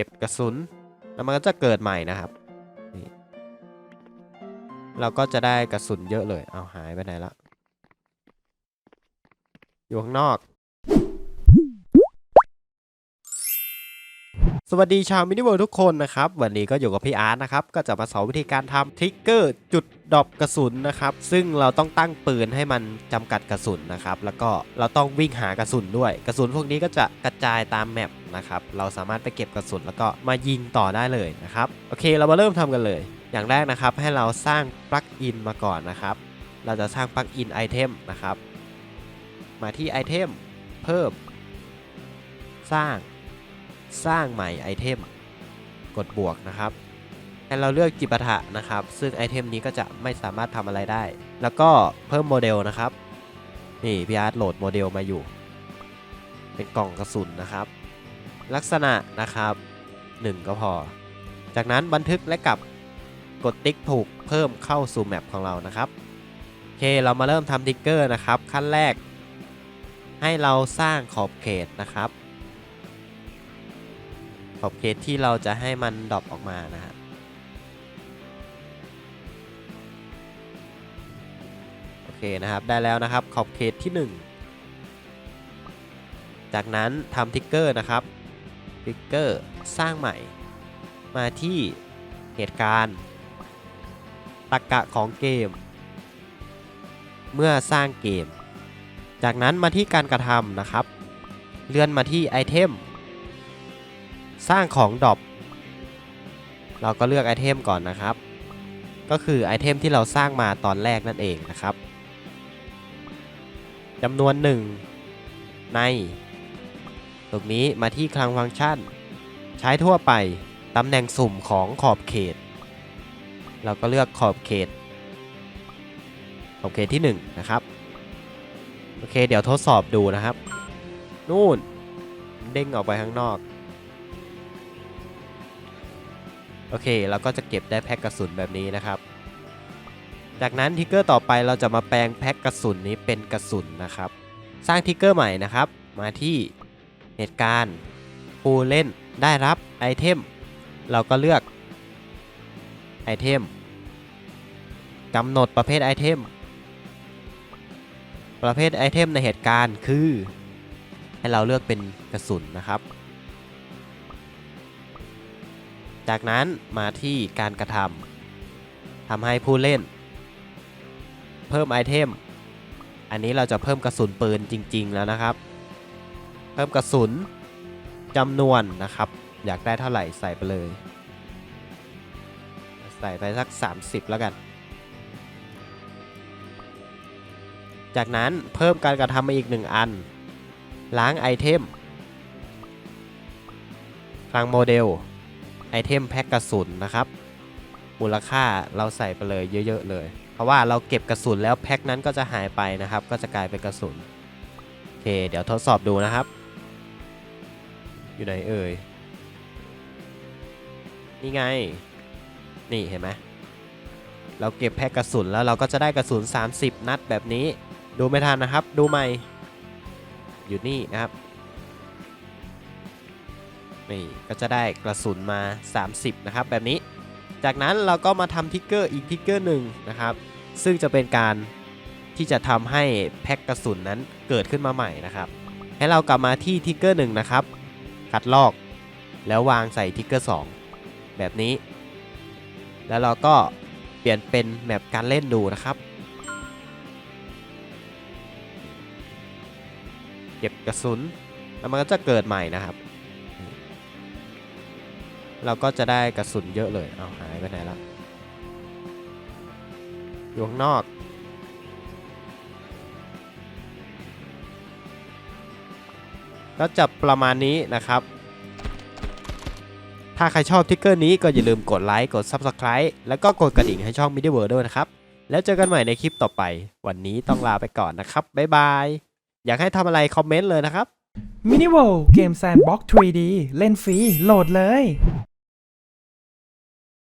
เก็บกระสุน แล้วมันก็จะเกิดใหม่นะครับนี่เราก็จะได้กระสุนเยอะเลย เอาหายไปไหนละ อยู่ข้างนอก สวัสดีชาวมินิเวิร์ทุกคนนะครับ วันนี้ก็อยู่กับพี่อาร์ตนะครับ ก็จะมาสอนวิธีการทำทริกเกอร์จุดดอปกระสุนนะครับ ซึ่งเราต้องตั้งปืนให้มันจำกัดกระสุนนะครับ แล้วก็เราต้องวิ่งหากระสุนด้วย กระสุนพวกนี้ก็จะกระจายตามแมปนะครับ เราสามารถไปเก็บกระสุนแล้วก็มายิงต่อได้เลยนะครับ โอเคเรามาเริ่มทำกันเลย อย่างแรกนะครับให้เราสร้างปลั๊กอินมาก่อนนะครับ เราจะสร้างปลั๊กอินไอเทมนะครับ มาที่ไอเทมเพิ่ม สร้าง สร้างใหม่ไอเทมกดบวกนะครับให้เราเลือกจิปาถะนะครับ ซึ่งไอเทมนี้ก็จะไม่สามารถทำอะไรได้ แล้วก็เพิ่มโมเดลนะครับ นี่พี่อาร์ตโหลดโมเดลมาอยู่ เป็นกล่องกระสุนนะครับ ลักษณะนะครับ 1 ก็พอ จากนั้นบันทึกและกลับกดติ๊กถูกเพิ่มเข้าสู่แมปของเรานะครับโอเคเรามาเริ่มทำติ๊กเกอร์นะครับ ขั้นแรก ให้เราสร้างขอบเขตนะครับ ขอบเขตที่เราจะให้มันดรอปออกมานะฮะโอเคนะครับได้แล้วนะครับขอบเขตที่ 1 จากนั้นทำทิกเกอร์นะครับทิกเกอร์สร้างใหม่ มาที่เหตุการณ์ตรรกะของเกม เมื่อสร้างเกม จากนั้นมาที่การกระทำนะครับ เลื่อนมาที่ไอเทม สร้างของดรอปเราก็เลือกไอเทมก่อนนะครับ ก็คือไอเทมที่เราสร้างมาตอนแรกนั่นเองนะครับจำนวน 1 ในตรงนี้มาที่คลังฟังก์ชัน ใช้ทั่วไปตำแหน่งสุ่มของขอบเขต เราก็เลือกขอบเขต ขอบเขตที่ 1 นะครับ โอเค เดี๋ยวทดสอบดูนะครับ นู่น เด้งออกไปข้างนอก โอเคเราก็จะเก็บได้แพ็กกระสุนแบบนี้นะครับ จากนั้นทิกเกอร์ต่อไปเราจะมาแปลงแพ็กกระสุนนี้เป็นกระสุนนะครับ สร้างทิกเกอร์ใหม่นะครับ มาที่เหตุการณ์ผู้เล่นได้รับไอเทมเราก็เลือกไอเทมกำหนดประเภทไอเทม ประเภทไอเทมในเหตุการณ์คือ ให้เราเลือกเป็นกระสุนนะครับ จากนั้นมาที่การกระทำทำให้ผู้เล่น เพิ่มไอเทม อันนี้เราจะเพิ่มกระสุนปืนจริง ๆ แล้วนะครับ เพิ่มกระสุนจำนวนนะครับ อยากได้เท่าไหร่ใส่ไปเลย ใส่ไปสัก 30 แล้วกัน จากนั้นเพิ่มการกระทำมาอีกหนึ่งอัน ล้างไอเทมคลังโมเดล ไอเทมแพ็กกระสุนนะครับ มูลค่าเราใส่ไปเลยเยอะๆเลย เพราะว่าเราเก็บกระสุนแล้วแพ็กนั้นก็จะหายไปนะครับ ก็จะกลายเป็นกระสุน โอเค เดี๋ยวทดสอบดูนะครับ อยู่ไหนเอ่ย นี่ไง นี่เห็นไหมเราเก็บแพ็กกระสุนแล้วเราก็จะได้กระสุน 30 นัดแบบนี้ ดูไม่ทันนะครับ ดูใหม่ อยู่นี่นะครับ นี่ก็จะได้กระสุนมา 30 นะครับ แบบนี้ จากนั้นเราก็มาทำทิกเกอร์อีกทิกเกอร์หนึ่งนะครับ ซึ่งจะเป็นการที่จะทำให้แพ็กกระสุนนั้นเกิดขึ้นมาใหม่นะครับ ให้เรากลับมาที่ทิกเกอร์หนึ่งนะครับ คัดลอกแล้ววางใส่ทิกเกอร์2แบบนี้ แล้วเราก็เปลี่ยนเป็นแมปการเล่นดูนะครับ เก็บกระสุนแล้วมันก็จะเกิดใหม่นะครับ เราก็จะได้กระสุนเยอะเลย เอาหายไปไหนละอยู่ข้างนอกก็จะประมาณนี้นะครับ ถ้าใครชอบทิกเกอร์นี้ก็อย่าลืมกดไลค์ กด Subscribe แล้วก็กดกระดิ่งให้ช่อง m i d i w o r l d ด้วยนะครับ แล้วเจอกันใหม่ในคลิปต่อไป วันนี้ต้องลาไปก่อนนะครับ บ๊ายบาย อยากให้ทำอะไรคอมเมนต์เลยนะครับ มินิ w o r l d เกมแซนบ็อก 3D เล่นฟรี โหลดเลย